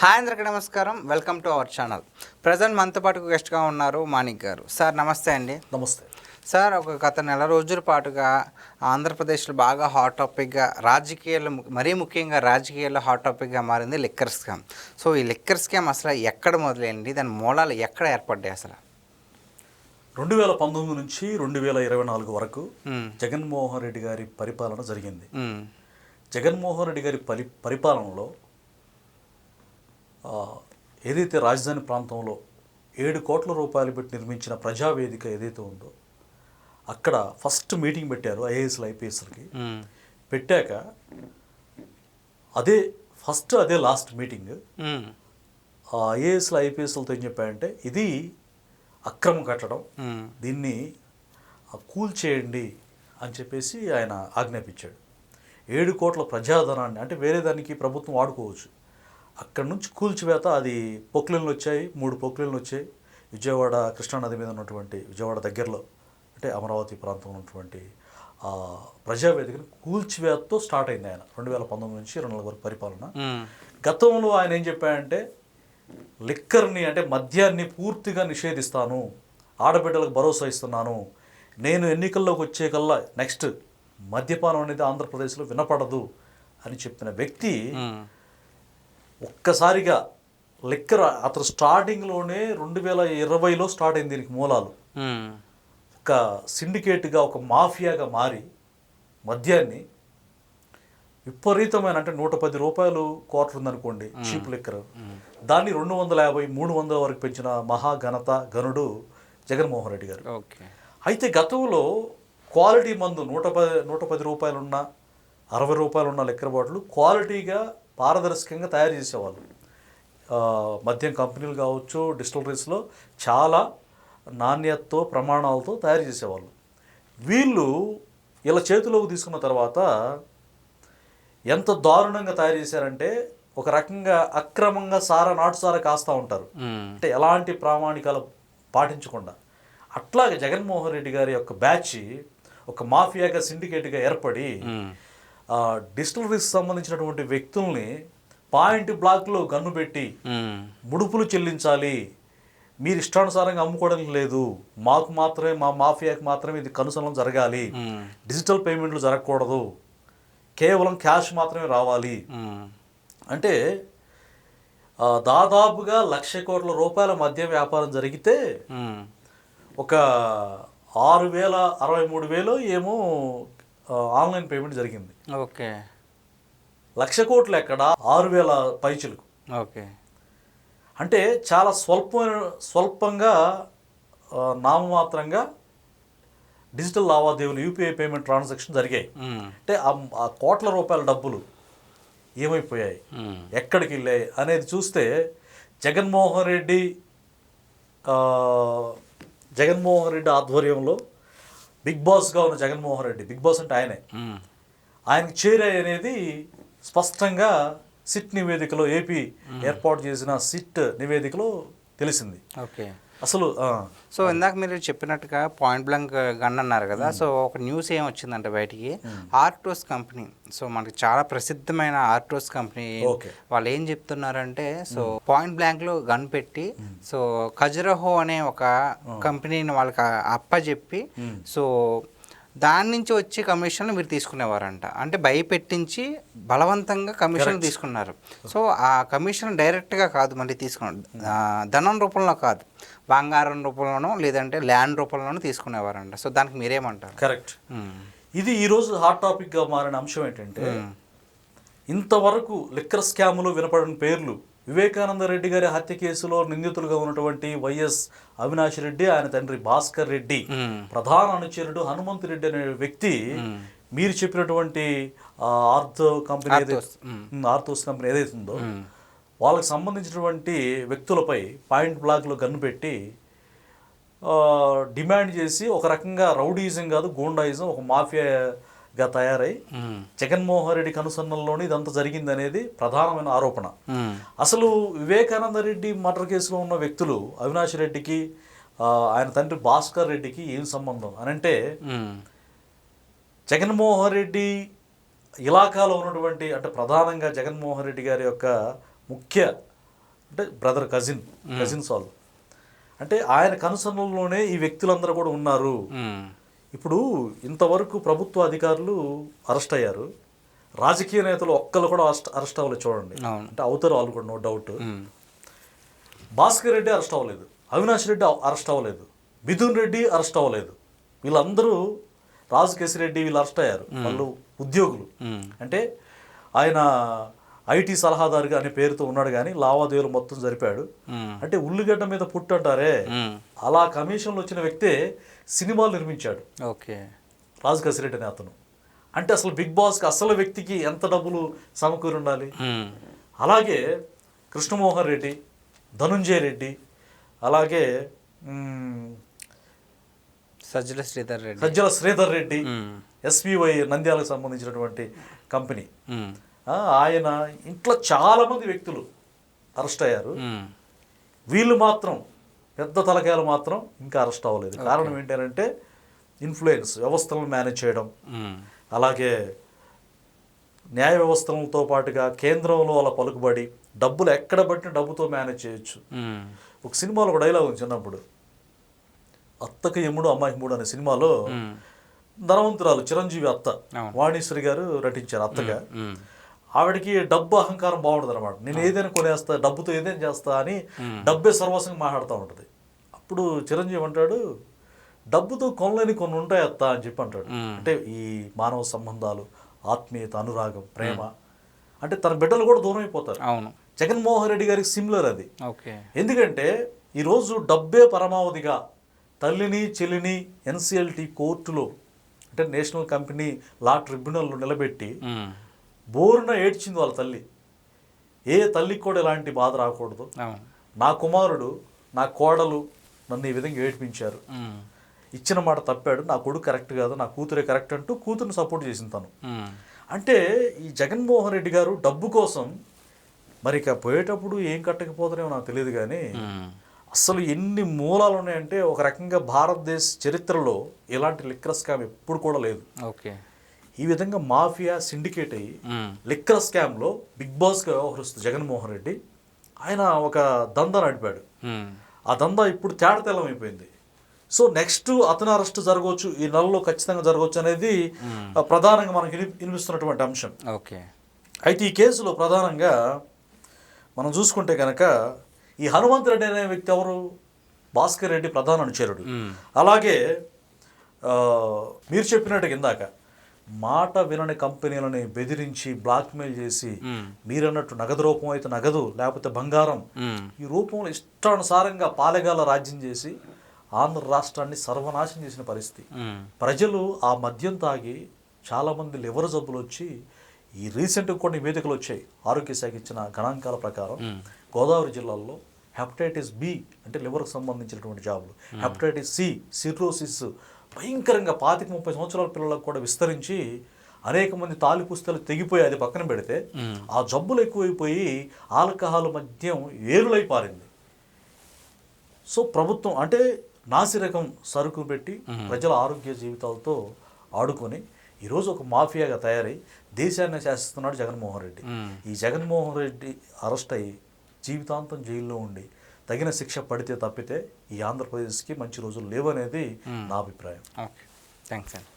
Hi అందరికీ నమస్కారం. Welcome to our channel. Present మనతో పాటు గెస్ట్గా ఉన్నారు మాణిక్ గారు. సార్ నమస్తే అండి. నమస్తే. సార్ ఒక గత నెల రోజుల పాటుగా ఆంధ్రప్రదేశ్లో బాగా హాట్ టాపిక్గా రాజకీయాల్లో ము- మరీ ముఖ్యంగా రాజకీయాల్లో హాట్ టాపిక్గా మారింది లిక్కర్ స్కామ్. సో ఈ లిక్కర్ స్కామ్ అసలు ఎక్కడ మొదలైంది? దాని మూలాలు ఎక్కడ ఏర్పడ్డాయి అసలు? రెండు వేల పంతొమ్మిది నుంచి రెండు వేల ఇరవై నాలుగు వరకు. జగన్మోహన్ రెడ్డి గారి పరిపాలన జరిగింది. జగన్మోహన్ రెడ్డి గారి పరి పరిపాలనలో ఏదైతే రాజధాని ప్రాంతంలో ఏడు కోట్ల రూపాయలు పెట్టి నిర్మించిన ప్రజావేదిక ఏదైతే ఉందో అక్కడ ఫస్ట్ మీటింగ్ పెట్టారు ఐఏఎస్లు ఐపీఎస్లకి. పెట్టాక అదే ఫస్ట్ అదే లాస్ట్ మీటింగ్. ఆ ఐఏఎస్లు ఐపీఎస్లతో ఏం చెప్పారంటే ఇది అక్రమ కట్టడం. దీన్ని ఆ, కూల్చేయండి అని చెప్పేసి ఆయన ఆజ్ఞాపించాడు ఏడు కోట్ల ప్రజాధనాన్ని అంటే వేరే దానికి ప్రభుత్వం వాడుకోవచ్చు అక్కడి నుంచి కూల్చివేత అది పొక్లెన్లు వచ్చాయి మూడు పొక్లెన్లు వచ్చాయి విజయవాడ కృష్ణానది మీద ఉన్నటువంటి విజయవాడ దగ్గరలో అంటే అమరావతి ప్రాంతంలో ఉన్నటువంటి ప్రజావేదికను కూల్చివేతతో స్టార్ట్ అయింది ఆయన రెండు వేల పంతొమ్మిది నుంచి రెండు నెలల వరకు పరిపాలన. గతంలో ఆయన ఏం చెప్పాడంటే లిక్కర్ని అంటే మద్యాన్ని పూర్తిగా నిషేధిస్తాను ఆడబిడ్డలకు భరోసా ఇస్తున్నాను నేను ఎన్నికల్లోకి వచ్చే కల్లా నెక్స్ట్ మద్యపానం అనేది ఆంధ్రప్రదేశ్లో వినపడదు అని చెప్పిన వ్యక్తి. ఒక్కసారిగా లిక్కర్ అతను స్టార్టింగ్లోనే రెండు వేల ఇరవైలో స్టార్ట్ అయింది దీనికి మూలాలు. ఒక సిండికేట్గా ఒక మాఫియాగా మారి మద్యాన్ని విపరీతమైన అంటే నూట పది రూపాయలు క్వార్టర్ ఉందనుకోండి చీప్ లిక్కర్. దాన్ని రెండు వందల యాభై మూడు వందల వరకు పెంచిన మహాఘనత గనుడు జగన్మోహన్ రెడ్డి గారు. ఓకే. అయితే గతంలో క్వాలిటీ మందు నూట పది నూట పది రూపాయలున్న అరవై రూపాయలు ఉన్న లిక్కర్ బాటిల్ క్వాలిటీగా పారదర్శకంగా తయారు చేసేవాళ్ళు. మద్యం కంపెనీలు కావచ్చు డిస్టిలరీస్లో చాలా నాణ్యతతో ప్రమాణాలతో తయారు చేసేవాళ్ళు. వీళ్ళు ఇలా చేతిలోకి తీసుకున్న తర్వాత ఎంత దారుణంగా తయారు చేశారంటే ఒక రకంగా అక్రమంగా సారా నాటు సారా కాస్తూ ఉంటారు. అంటే ఎలాంటి ప్రామాణికాలు పాటించకుండా. అట్లాగే జగన్మోహన్ రెడ్డి గారి యొక్క బ్యాచ్ ఒక మాఫియాగా సిండికేట్గా ఏర్పడి డిస్టిలరీస్ సంబంధించినటువంటి వ్యక్తుల్ని పాయింట్ బ్లాక్లో గన్ను పెట్టి. ముడుపులు చెల్లించాలి మీరు ఇష్టానుసారంగా అమ్ముకోవడం లేదు మాకు మాత్రమే మా మాఫియాకి మాత్రమే ఇది కనుసనం జరగాలి. డిజిటల్ పేమెంట్లు జరగకూడదు కేవలం క్యాష్ మాత్రమే రావాలి. అంటే దాదాపుగా లక్ష కోట్ల రూపాయల మధ్య వ్యాపారం జరిగితే. ఒక ఆరు వేల అరవై మూడు వేలు ఏమో ఆన్లైన్ పేమెంట్ జరిగింది. ఓకే. లక్ష కోట్లు ఎక్కడ? ఆరు వేల పైచులకు. ఓకే. అంటే చాలా స్వల్ప స్వల్పంగా నామమాత్రంగా డిజిటల్ లావాదేవీలు యూపీఐ పేమెంట్ ట్రాన్సాక్షన్ జరిగాయి. అంటే ఆ- కోట్ల రూపాయల డబ్బులు ఏమైపోయాయి. ఎక్కడికి వెళ్ళాయి? అనేది చూస్తే జగన్మోహన్ రెడ్డి జగన్మోహన్ రెడ్డి ఆధ్వర్యంలో బిగ్ బాస్గా ఉన్న జగన్మోహన్ రెడ్డి బిగ్ బాస్ అంటే ఆయనే. ఆయనకి చేరాయి అనేది స్పష్టంగా సిట్ నివేదికలో ఏపీ ఏర్పాటు చేసిన సిట్ నివేదికలో తెలిసింది. ఓకే. అసలు సో ఇందాక మీరు చెప్పినట్టుగా పాయింట్ బ్లాంక్ గన్ అన్నారు కదా సో ఒక న్యూస్ ఏం వచ్చిందంటే బయటికి? ఆర్టోస్ కంపెనీ. సో మనకి చాలా ప్రసిద్ధమైన ఆర్టోస్ కంపెనీ. వాళ్ళు ఏం చెప్తున్నారంటే సో పాయింట్ బ్లాంక్లో గన్ పెట్టి సో ఖజురహో అనే ఒక కంపెనీని వాళ్ళకి అప్పచెప్పి సో దాని నుంచి వచ్చే కమిషన్లు మీరు తీసుకునేవారంట. అంటే భయపెట్టించి బలవంతంగా కమిషన్ తీసుకున్నారు. సో ఆ కమిషన్ డైరెక్ట్గా కాదు మళ్ళీ తీసుకున్నారు ఆ, ధనం రూపంలో కాదు. బంగారం రూపంలోనో లేదంటే ల్యాండ్ రూపంలోనో తీసుకునేవారంట. సో దానికి మీరేమంటారు? కరెక్ట్. ఇది ఈరోజు హాట్ టాపిక్గా మారిన అంశం ఏంటంటే ఇంతవరకు లిక్కర్ స్కాములు వినపడిన పేర్లు వివేకానంద రెడ్డి గారి హత్య కేసులో నిందితులుగా ఉన్నటువంటి వైఎస్ అవినాష్ రెడ్డి ఆయన తండ్రి భాస్కర్ రెడ్డి. ప్రధాన అనుచరుడు హనుమంత్ రెడ్డి అనే వ్యక్తి మీరు చెప్పినటువంటి ఆర్థో కంపెనీ ఏదైతే ఆర్థోస్, కంపెనీ ఏదైతే ఉందో. వాళ్ళకి సంబంధించినటువంటి వ్యక్తులపై పాయింట్ బ్లాక్లో గన్ను పెట్టి డిమాండ్ చేసి ఒక రకంగా రౌడీయిజం కాదు గూండాయిజం ఒక మాఫియాగా తయారై. జగన్మోహన్ రెడ్డి కనుసన్నల్లోనే ఇదంతా జరిగింది అనేది ప్రధానమైన ఆరోపణ. అసలు వివేకానంద రెడ్డి మర్డర్ కేసులో ఉన్న వ్యక్తులు అవినాష్ రెడ్డికి ఆయన తండ్రి భాస్కర్ రెడ్డికి ఏం సంబంధం అని అంటే. జగన్మోహన్ రెడ్డి ఇలాకాలో ఉన్నటువంటి అంటే ప్రధానంగా జగన్మోహన్ రెడ్డి గారి యొక్క ముఖ్య అంటే బ్రదర్ కజిన్ కజిన్స్ వాళ్ళు అంటే ఆయన కనుసన్నల్లోనే ఈ వ్యక్తులందరూ కూడా ఉన్నారు. ఇప్పుడు ఇంతవరకు ప్రభుత్వ అధికారులు అరెస్ట్ అయ్యారు. రాజకీయ నేతలు ఒక్కరు కూడా అరెస్ట్ అరెస్ట్ అవ్వలేదు చూడండి. అంటే అవుతారు వాళ్ళు కూడా no doubt. Bhaskar Reddy arrest అవ్వలేదు. అవినాష్ రెడ్డి అరెస్ట్ అవ్వలేదు. మిథున్ రెడ్డి అరెస్ట్ అవ్వలేదు. వీళ్ళందరూ రాజు రెడ్డి వీళ్ళు అరెస్ట్ అయ్యారు. వాళ్ళు ఉద్యోగులు. అంటే ఆయన ఐటీ సలహాదారుగా అనే పేరుతో ఉన్నాడు కానీ లావాదేవీలు మొత్తం జరిపాడు. అంటే ఉల్లిగడ్డ మీద పుట్టు అంటారే. అలా కమిషన్లు వచ్చిన వ్యక్తే సినిమాలు నిర్మించాడు. ఓకే. రాజు కసిరెడ్డి అనే అతను. అంటే అసలు బిగ్ బాస్కి అసలు వ్యక్తికి ఎంత డబ్బులు సమకూరి ఉండాలి. అలాగే కృష్ణమోహన్ రెడ్డి ధనుంజయ రెడ్డి అలాగే సజ్జల శ్రీధర్ రెడ్డి. సజ్జల శ్రీధర్ రెడ్డి మ్మ్. ఎస్బీవై నంద్యాలకు సంబంధించినటువంటి కంపెనీ. ఆయన ఇంట్లో చాలామంది వ్యక్తులు అరెస్ట్ అయ్యారు. వీళ్ళు మాత్రం పెద్ద తలకాయలు మాత్రం ఇంకా అరెస్ట్ అవ్వలేదు కారణం ఏంటంటే ఇన్ఫ్లుయెన్స్ వ్యవస్థలను మేనేజ్ చేయడం. అలాగే న్యాయ వ్యవస్థలతో పాటుగా కేంద్రంలో వాళ్ళ పలుకుబడి డబ్బులు ఎక్కడ బట్టి డబ్బుతో మేనేజ్ చేయొచ్చు. ఒక సినిమాలో ఒక డైలాగ్ ఉంది చిన్నప్పుడు అత్తకి యముడు అమ్మాయి మూడు అనే సినిమాలో. ధనవంతురాలు చిరంజీవి అత్త. వాణీశ్వరి గారు నటించారు అత్తగా. ఆవిడకి డబ్బు అహంకారం బాగుంటుంది అనమాట నేను ఏదైనా కొనేస్తా డబ్బుతో ఏదైనా చేస్తా అని డబ్బే సర్వస్వంగా మాట్లాడుతూ ఉంటుంది. అప్పుడు చిరంజీవి అంటాడు డబ్బుతో కొనలేని కొన్ని ఉంటాయి అత్త అని చెప్పి అంటాడు. అంటే ఈ మానవ సంబంధాలు ఆత్మీయత అనురాగం ప్రేమ అంటే తన బిడ్డలు కూడా దూరం అయిపోతారు. అవును. జగన్మోహన్ రెడ్డి గారికి సిమిలర్ అది. ఓకే. ఎందుకంటే ఈరోజు డబ్బే పరమావధిగా తల్లిని చెల్లిని ఎన్సిఎల్టీ కోర్టులో అంటే నేషనల్ కంపెనీ లా ట్రిబ్యునల్లో నిలబెట్టి. బోరున ఏడ్చింది వాళ్ళ తల్లి. ఏ తల్లికి కూడా ఎలాంటి బాధ రాకూడదు. నా కుమారుడు నా కోడలు నన్ను ఈ విధంగా ఏడిపించారు. ఇచ్చిన మాట తప్పాడు. నా కొడుకు కరెక్ట్ కాదు నా కూతురే కరెక్ట్ అంటూ కూతురుని సపోర్ట్ చేసింది తను. అంటే ఈ జగన్మోహన్ రెడ్డి గారు డబ్బు కోసం మరి ఇక పోయేటప్పుడు ఏం కట్టకపోతారేమో నాకు తెలియదు కానీ. అసలు ఎన్ని మూలాలు ఉన్నాయంటే ఒక రకంగా భారతదేశ చరిత్రలో ఇలాంటి లిక్కర్ స్కామ్ ఎప్పుడు కూడా లేదు. ఓకే. ఈ విధంగా మాఫియా సిండికేట్ అయ్యి. లిక్కర్ స్కామ్లో బిగ్ బాస్గా వ్యవహరిస్తూ జగన్మోహన్ రెడ్డి ఆయన ఒక దందా నడిపాడు. ఆ దందా ఇప్పుడు తేడతెల్లం అయిపోయింది. సో నెక్స్ట్ అతను అరెస్ట్ జరగవచ్చు ఈ నెలలో ఖచ్చితంగా జరగవచ్చు అనేది ప్రధానంగా మనకి విని- వినిపిస్తున్నటువంటి అంశం. ఓకే. అయితే ఈ కేసులో ప్రధానంగా మనం చూసుకుంటే కనుక ఈ హనుమంత్ రెడ్డి అనే వ్యక్తి ఎవరు? భాస్కర్ రెడ్డి ప్రధాన అనుచరుడు. అలాగే మీరు చెప్పినట్టు ఇందాక మాట వినని కంపెనీలని బెదిరించి బ్లాక్మెయిల్ చేసి. మీరన్నట్టు నగదు రూపం అయితే నగదు లేకపోతే బంగారం. ఈ రూపంలో ఇష్టానుసారంగా పాలెగాల రాజ్యం చేసి ఆంధ్ర రాష్ట్రాన్ని సర్వనాశనం చేసిన పరిస్థితి. ప్రజలు ఆ మద్యం తాగి చాలామంది లివర్ జబ్బులు వచ్చి ఈ రీసెంట్గా కొన్ని వేదికలు వచ్చాయి ఆరోగ్య శాఖ ఇచ్చిన గణాంకాల ప్రకారం గోదావరి జిల్లాలో హెపటైటిస్ బి అంటే లివర్కి సంబంధించినటువంటి జాబులు హెపటైటిస్ సి సిర్రోసిస్ భయంకరంగా పాతిక ముప్పై సంవత్సరాల పిల్లలకు కూడా విస్తరించి అనేక మంది తాలి పుస్తలు తెగిపోయి అది పక్కన పెడితే ఆ జబ్బులు ఎక్కువైపోయి ఆల్కహాల్ మద్యం ఏరులై పారింది. సో ప్రభుత్వం అంటే నాసిరకం సరుకు పెట్టి ప్రజల ఆరోగ్య జీవితాలతో ఆడుకొని ఈరోజు ఒక మాఫియాగా తయారై దేశాన్ని శాసిస్తున్నాడు జగన్మోహన్ రెడ్డి. ఈ జగన్మోహన్ రెడ్డి అరెస్ట్ అయ్యి జీవితాంతం జైల్లో ఉండి తగిన శిక్ష పడితే తప్పితే ఈ ఆంధ్రప్రదేశ్కి మంచి రోజులు లేవనేది నా అభిప్రాయం. ఓకే. థ్యాంక్స్ అండి.